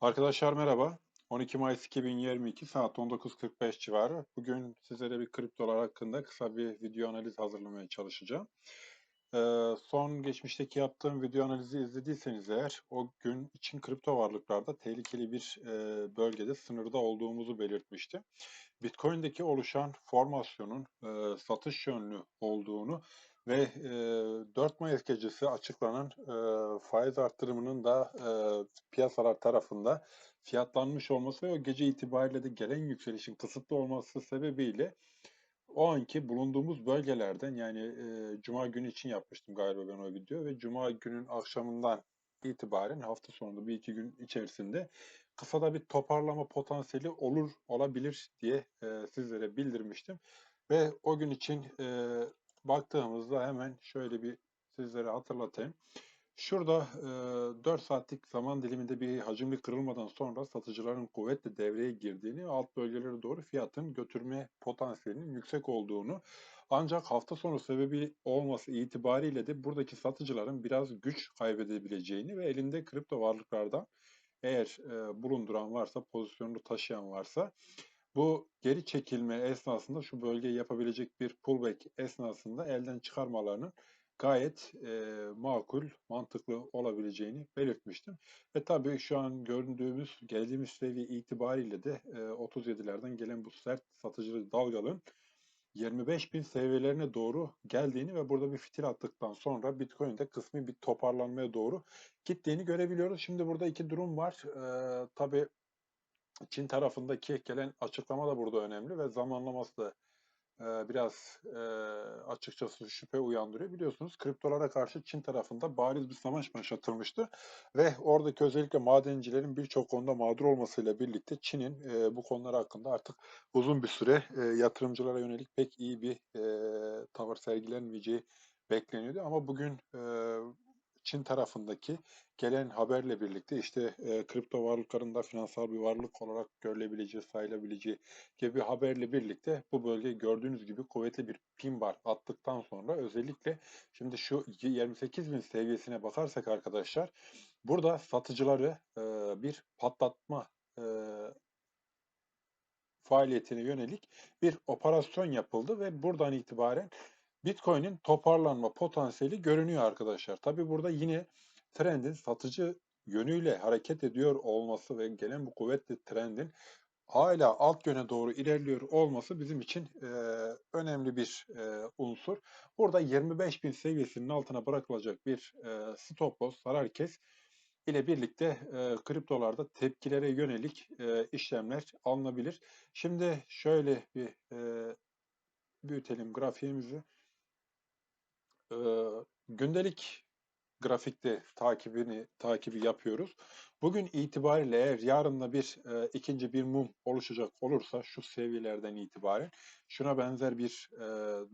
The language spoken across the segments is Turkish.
Arkadaşlar merhaba. 12 Mayıs 2022 saat 19.45 civarı. Bugün sizlere bir kriptolar hakkında kısa bir video analiz hazırlamaya çalışacağım. Son geçmişteki yaptığım video analizi izlediyseniz eğer o gün için kripto varlıklarda tehlikeli bir bölgede sınırda olduğumuzu belirtmiştim. Bitcoin'deki oluşan formasyonun satış yönlü olduğunu ve e, 4 Mayıs gecesi açıklanan faiz arttırımının da e, piyasalar tarafında fiyatlanmış olması ve o gece itibariyle de gelen yükselişin kısıtlı olması sebebiyle o anki bulunduğumuz bölgelerden yani e, Cuma günü için yapmıştım galiba ben o video ve Cuma günün akşamından itibaren hafta sonunda bir iki gün içerisinde kısada bir toparlama potansiyeli olur olabilir diye e, sizlere bildirmiştim. Ve o gün için e, baktığımızda hemen şöyle bir sizlere hatırlatayım. Şurada e, 4 saatlik zaman diliminde bir hacimli kırılmadan sonra satıcıların kuvvetle devreye girdiğini, alt bölgelere doğru fiyatın götürme potansiyelinin yüksek olduğunu ancak hafta sonu sebebi olması itibariyle de buradaki satıcıların biraz güç kaybedebileceğini ve elinde kripto varlıklardan eğer e, bulunduran varsa, pozisyonunu taşıyan varsa bu geri çekilme esnasında şu bölgeyi yapabilecek bir pullback esnasında elden çıkarmalarının gayet e, makul, mantıklı olabileceğini belirtmiştim. Ve tabii şu an gördüğümüz, geldiğimiz seviye itibariyle de e, 37'lerden gelen bu sert satıcı dalgalın 25 bin seviyelerine doğru geldiğini ve burada bir fitil attıktan sonra Bitcoin'de kısmi bir toparlanmaya doğru gittiğini görebiliyoruz. Şimdi burada iki durum var. Ee, tabii Çin tarafındaki gelen açıklama da burada önemli ve zamanlaması da biraz açıkçası şüphe uyandırıyor. Biliyorsunuz kriptolara karşı Çin tarafında bariz bir savaş başlatılmıştı ve oradaki özellikle madencilerin birçok konuda mağdur olmasıyla birlikte Çin'in bu konular hakkında artık uzun bir süre yatırımcılara yönelik pek iyi bir tavır sergilenmeyeceği bekleniyordu. Ama bugün Çin tarafındaki gelen haberle birlikte işte e, kripto varlıklarında finansal bir varlık olarak görülebileceği, sayılabileceği gibi haberle birlikte bu bölge gördüğünüz gibi kuvvetli bir pin bar attıktan sonra. Özellikle şimdi şu 28 bin seviyesine bakarsak arkadaşlar burada satıcıları e, bir patlatma e, faaliyetine yönelik bir operasyon yapıldı ve buradan itibaren Bitcoin'in toparlanma potansiyeli görünüyor arkadaşlar. Tabi burada yine trendin satıcı yönüyle hareket ediyor olması ve gelen bu kuvvetli trendin hala alt yöne doğru ilerliyor olması bizim için e, önemli bir e, unsur. Burada 25 bin seviyesinin altına bırakılacak bir e, stop loss zarar kes ile birlikte e, kriptolarda tepkilere yönelik e, işlemler alınabilir. Şimdi şöyle bir e, büyütelim grafiğimizi. Gündelik grafikte takibini takibi yapıyoruz. Bugün itibariyle eğer yarın bir e, ikinci bir mum oluşacak olursa şu seviyelerden itibaren şuna benzer bir e,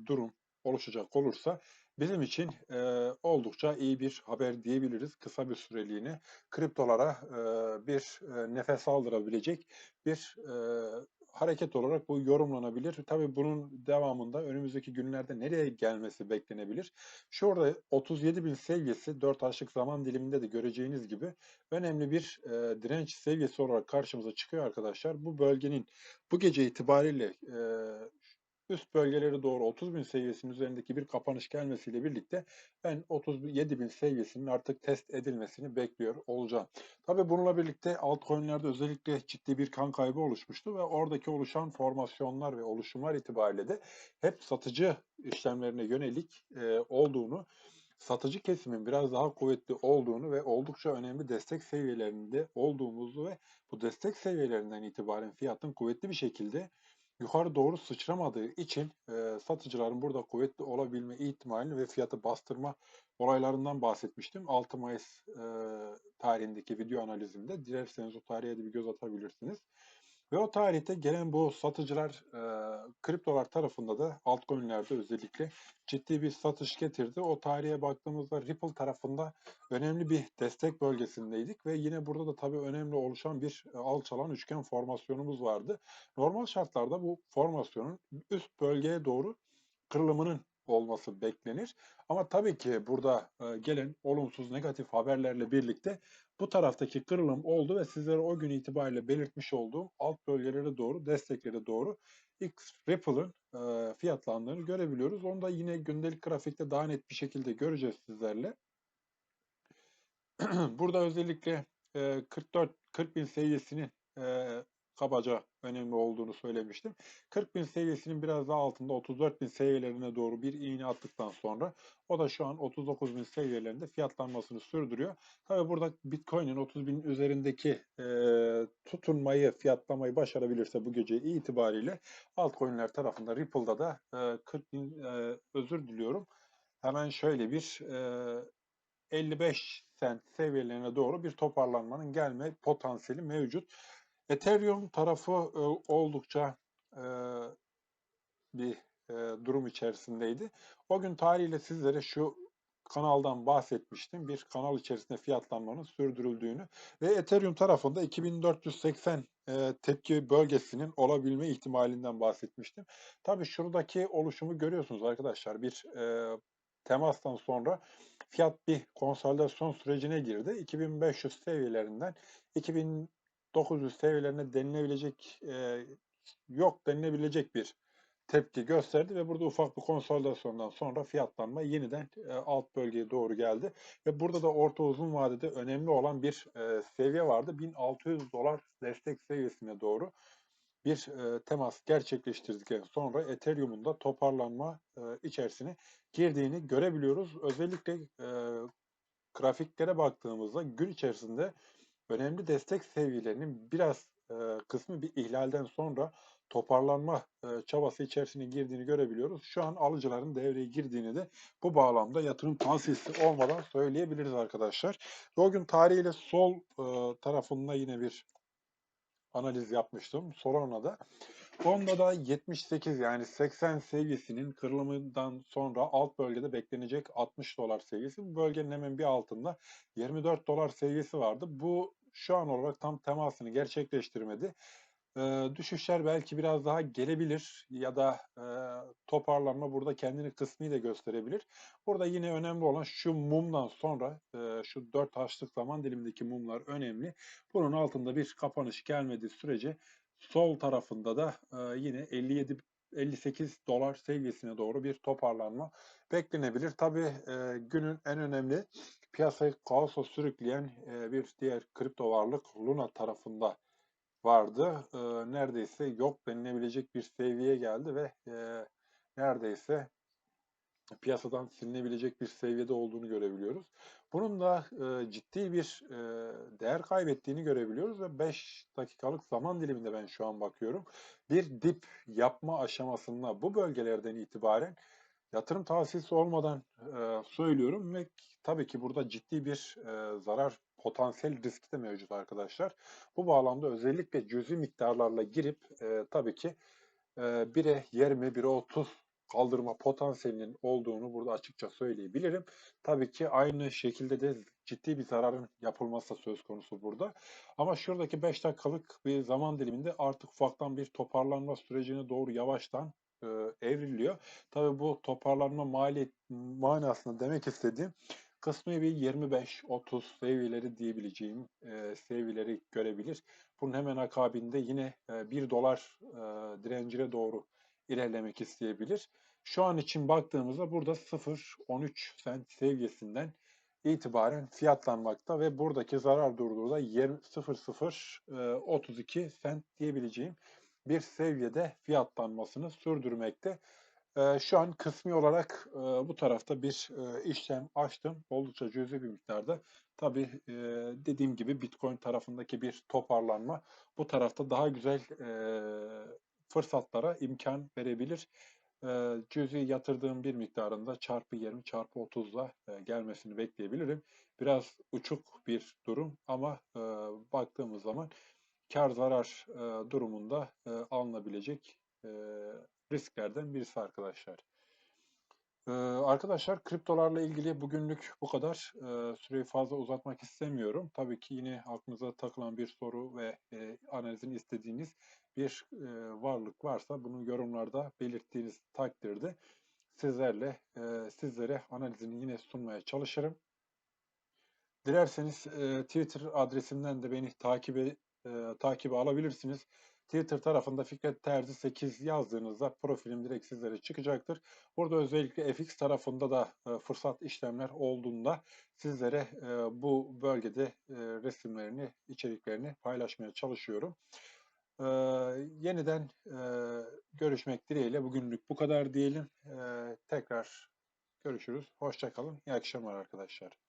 durum oluşacak olursa bizim için e, oldukça iyi bir haber diyebiliriz. Kısa bir süreliğine kriptolara e, bir e, nefes aldırabilecek bir e, hareket olarak bu yorumlanabilir. Tabii bunun devamında önümüzdeki günlerde nereye gelmesi beklenebilir? Şurada 37 bin seviyesi 4 aylık zaman diliminde de göreceğiniz gibi önemli bir e, direnç seviyesi olarak karşımıza çıkıyor arkadaşlar. Bu bölgenin bu gece itibariyle e, üst bölgeleri doğru 30 bin seviyesinin üzerindeki bir kapanış gelmesiyle birlikte ben 37 bin seviyesinin artık test edilmesini bekliyor olacağım. Tabi bununla birlikte altcoin'lerde özellikle ciddi bir kan kaybı oluşmuştu ve oradaki oluşan formasyonlar ve oluşumlar itibariyle de hep satıcı işlemlerine yönelik e, olduğunu satıcı kesimin biraz daha kuvvetli olduğunu ve oldukça önemli destek seviyelerinde olduğumuzu ve bu destek seviyelerinden itibaren fiyatın kuvvetli bir şekilde yukarı doğru sıçramadığı için e, satıcıların burada kuvvetli olabilme ihtimalini ve fiyatı bastırma olaylarından bahsetmiştim. 6 Mayıs e, tarihindeki video analizimde. Dilerseniz o tarihe de bir göz atabilirsiniz. Ve o tarihte gelen bu satıcılar e, kriptolar tarafında da altcoin'lerde özellikle ciddi bir satış getirdi. O tarihe baktığımızda Ripple tarafında önemli bir destek bölgesindeydik ve yine burada da tabii önemli oluşan bir e, alçalan üçgen formasyonumuz vardı. Normal şartlarda bu formasyonun üst bölgeye doğru kırılımının olması beklenir. Ama tabii ki burada e, gelen olumsuz negatif haberlerle birlikte Bu taraftaki kırılım oldu ve sizlere o gün itibariyle belirtmiş olduğum alt bölgelere doğru, desteklere doğru X Ripple'ın e, fiyatlandığını görebiliyoruz. Onu da yine gündelik grafikte daha net bir şekilde göreceğiz sizlerle. Burada özellikle e, 44 40 bin seviyesinin e, kabaca önemli olduğunu söylemiştim. 40 bin seviyesinin biraz daha altında 34 bin seviyelerine doğru bir iğne attıktan sonra o da şu an 39 bin seviyelerinde fiyatlanmasını sürdürüyor. Tabi burada Bitcoin'in 30 bin üzerindeki e, tutunmayı, fiyatlamayı başarabilirse bu gece itibariyle altcoin'ler tarafında Ripple'da da e, 40 bin e, özür diliyorum. Hemen şöyle bir e, 55 sent seviyelerine doğru bir toparlanmanın gelme potansiyeli mevcut. Ethereum tarafı e, oldukça e, bir e, durum içerisindeydi. O gün tarihiyle sizlere şu kanaldan bahsetmiştim. Bir kanal içerisinde fiyatlanmanın sürdürüldüğünü ve Ethereum tarafında 2480 e, tepki bölgesinin olabilme ihtimalinden bahsetmiştim. Tabii şuradaki oluşumu görüyorsunuz arkadaşlar. Bir e, temastan sonra fiyat bir konsolidasyon sürecine girdi. 2500 seviyelerinden 2900 seviyelerine denilebilecek e, yok denilebilecek bir tepki gösterdi ve burada ufak bir konsolidasyondan sonra fiyatlanma yeniden e, alt bölgeye doğru geldi. Ve burada da orta uzun vadede önemli olan bir e, seviye vardı. 1600 dolar destek seviyesine doğru bir e, temas gerçekleştirdikten sonra Ethereum'un da toparlanma e, içerisine girdiğini görebiliyoruz. Özellikle e, grafiklere baktığımızda gün içerisinde önemli destek seviyelerinin biraz e, kısmı bir ihlalden sonra toparlanma e, çabası içerisine girdiğini görebiliyoruz. Şu an alıcıların devreye girdiğini de bu bağlamda yatırım tavsiyesi olmadan söyleyebiliriz arkadaşlar. O gün tarihiyle sol e, tarafında yine bir analiz yapmıştım Solana'da. Onda da 78 yani 80 seviyesinin kırılımından sonra alt bölgede beklenecek 60 dolar seviyesi. Bu bölgenin hemen bir altında 24 dolar seviyesi vardı. Bu şu an olarak tam temasını gerçekleştirmedi. Ee, düşüşler belki biraz daha gelebilir ya da e, toparlanma burada kendini kısmi de gösterebilir. Burada yine önemli olan şu mumdan sonra e, şu dört haçlık zaman dilimindeki mumlar önemli. Bunun altında bir kapanış gelmediği sürece sol tarafında da e, yine 57 58 dolar seviyesine doğru bir toparlanma beklenebilir. Tabi e, günün en önemli piyasayı kaosa sürükleyen e, bir diğer kripto varlık Luna tarafında vardı. E, neredeyse yok denilebilecek bir seviyeye geldi ve e, neredeyse piyasadan silinebilecek bir seviyede olduğunu görebiliyoruz. Bunun da e, ciddi bir e, değer kaybettiğini görebiliyoruz ve 5 dakikalık zaman diliminde ben şu an bakıyorum. Bir dip yapma aşamasında bu bölgelerden itibaren yatırım tavsiyesi olmadan e, söylüyorum ve tabii ki burada ciddi bir e, zarar potansiyel riski de mevcut arkadaşlar. Bu bağlamda özellikle cüzi miktarlarla girip e, tabii ki e, 1'e 20, 1'e 30 kaldırma potansiyelinin olduğunu burada açıkça söyleyebilirim. Tabii ki aynı şekilde de ciddi bir zararın yapılması söz konusu burada. Ama şuradaki 5 dakikalık bir zaman diliminde artık ufaktan bir toparlanma sürecine doğru yavaştan e, evriliyor. Tabii bu toparlanma maliyet manasında demek istediğim kısmı bir 25-30 seviyeleri diyebileceğim e, seviyeleri görebilir. Bunun hemen akabinde yine e, 1 dolar e, direncine doğru ilerlemek isteyebilir. Şu an için baktığımızda burada 0.13 sent seviyesinden itibaren fiyatlanmakta ve buradaki zarar durduğu da 0.032 sent diyebileceğim bir seviyede fiyatlanmasını sürdürmekte. Şu an kısmi olarak bu tarafta bir işlem açtım. Oldukça cüzi bir miktarda. Tabii dediğim gibi Bitcoin tarafındaki bir toparlanma bu tarafta daha güzel fırsatlara imkan verebilir. E, yatırdığım bir miktarında çarpı 20 çarpı 30'la e, gelmesini bekleyebilirim. Biraz uçuk bir durum ama baktığımız zaman kar zarar durumunda e, alınabilecek risklerden birisi arkadaşlar. Arkadaşlar kriptolarla ilgili bugünlük bu kadar. Süreyi fazla uzatmak istemiyorum. Tabii ki yine aklınıza takılan bir soru ve e, analizini istediğiniz bir e, varlık varsa bunu yorumlarda belirttiğiniz takdirde sizlerle e, sizlere analizini yine sunmaya çalışırım. Dilerseniz e, Twitter adresimden de beni takibe e, takibe alabilirsiniz. Twitter tarafında Fikret Terzi 8 yazdığınızda profilim direkt sizlere çıkacaktır. Burada özellikle FX tarafında da e, fırsat işlemler olduğunda sizlere e, bu bölgede e, resimlerini, içeriklerini paylaşmaya çalışıyorum. E, yeniden e, görüşmek dileğiyle bugünlük bu kadar diyelim. E, tekrar görüşürüz. Hoşçakalın. İyi akşamlar arkadaşlar.